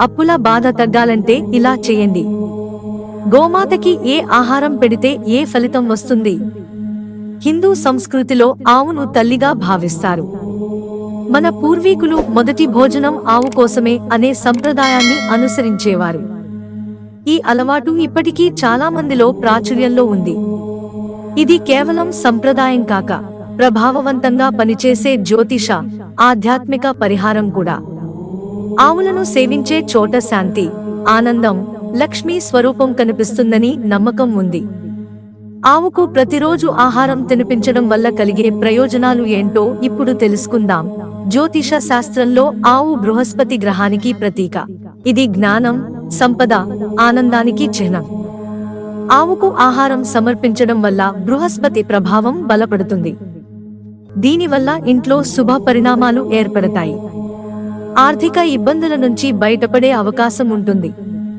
అప్పుల బాధ తగ్గాలంటే ఇలా చేయండి. గోమాతకి ఏ ఆహారం పెడితే ఏ ఫలితం వస్తుంది? హిందూ సంస్కృతిలో ఆవును తల్లిగా భావిస్తారు. మన పూర్వీకులు మొదటి భోజనం ఆవు కోసమే అనే సంప్రదాయాన్ని అనుసరించేవారు. ఈ అలవాటు ఇప్పటికీ చాలా మందిలో ప్రాచుర్యంలో ఉంది. ఇది కేవలం సంప్రదాయం కాక ప్రభావవంతంగా పనిచేసే జ్యోతిష ఆధ్యాత్మిక పరిహారం కూడా. ఆవులను సేవించే చోట శాంతి ఆనందం లక్ష్మీ స్వరూపం కనిపిస్తుందని నమ్మకం ఉంది. ఆవుకు ప్రతిరోజు ఆహారం తినిపించడం వల్ల కలిగే ప్రయోజనాలు ఏంటో ఇప్పుడు తెలుసుకుందాం. జ్యోతిష శాస్త్రంలో ఆవు బృహస్పతి గ్రహానికి ప్రతీక. ఇది జ్ఞానం సంపద ఆనందానికి చిహ్నం. ఆవుకు ఆహారం సమర్పించడం వల్ల బృహస్పతి ప్రభావం బలపడుతుంది. దీనివల్ల ఇంట్లో శుభ పరిణామాలు ఏర్పడతాయి. ఆర్థిక ఇబ్బందుల నుంచి బయటపడే అవకాశం ఉంటుంది.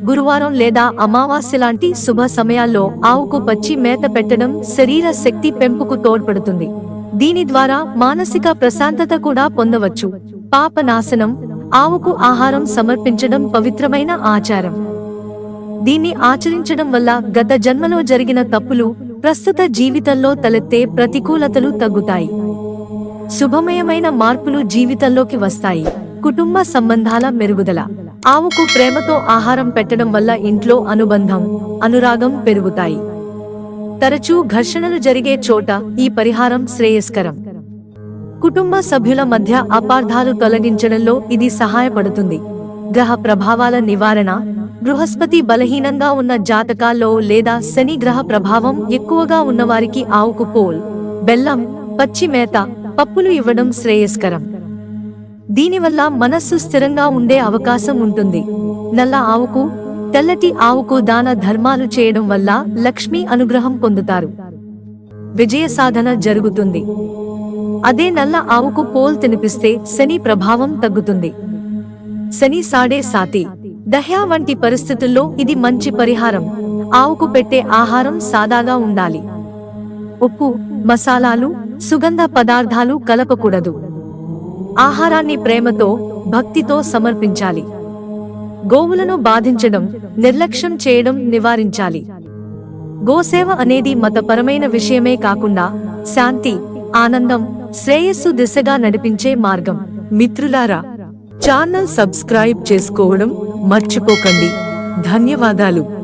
గురువారం లేదా అమావాస్య లాంటి శుభ సమయాల్లో ఆవుకు పచ్చి మేత పెట్టడం శరీర శక్తి పెంపుకు తోడ్పడుతుంది. దీని ద్వారా మానసిక ప్రశాంతత కూడా పొందవచ్చు. పాప నాశనం ఆవుకు ఆహారం సమర్పించడం పవిత్రమైన ఆచారం. దీన్ని ఆచరించడం వల్ల గత జన్మలో జరిగిన తప్పులు ప్రస్తుత జీవితంలో తలెత్తే ప్రతికూలతలు తగ్గుతాయి. శుభమయమైన మార్పులు జీవితంలోకి వస్తాయి. కుటుంబ సంబంధాల మెరుగుదల. ఆవుకు ప్రేమతో ఆహారం పెట్టడం వల్ల ఇంట్లో అనుబంధం అనురాగం పెరుగుతాయి. తరచూ ఘర్షణలు జరిగే చోట ఈ పరిహారం శ్రేయస్కరం. కుటుంబ సభ్యుల మధ్య అపార్థాలు తొలగించడంలో ఇది సహాయపడుతుంది. గ్రహ ప్రభావాల నివారణ బృహస్పతి బలహీనంగా ఉన్న జాతకాల్లో లేదా శని గ్రహ ప్రభావం ఎక్కువగా ఉన్నవారికి ఆవుకు పోల్ బెల్లం పచ్చి మేత పప్పులు ఇవ్వడం శ్రేయస్కరం. దీనివల్ల మనస్సు స్థిరంగా ఉండే అవకాశం ఉంటుంది. నల్ల ఆవుకు తెల్లటి ఆవుకు దాన ధర్మాలు చేయడం వల్ల లక్ష్మీ అనుగ్రహం పొందుతారు. విజయ సాధన జరుగుతుంది. అదే నల్ల ఆవుకు పోల్ తినిపిస్తే శని ప్రభావం తగ్గుతుంది. శని సాడే సాతి. దహ్యా వంటి పరిస్థితుల్లో ఇది మంచి పరిహారం. ఆవుకు పెట్టే ఆహారం సాదాగా ఉండాలి. ఉప్పు మసాలాలు సుగంధ పదార్థాలు కలపకూడదు. ఆహారాన్ని ప్రేమతో భక్తితో సమర్పించాలి. గోవులను బాధించడం నిర్లక్ష్యం చేయడం నివారించాలి. గోసేవ అనేది మతపరమైన విషయమే కాకుండా శాంతి ఆనందం శ్రేయస్సు దిశగా నడిపించే మార్గం. మిత్రులారా ఛానల్ సబ్స్క్రైబ్ చేసుకోవడం మర్చిపోకండి. ధన్యవాదాలు.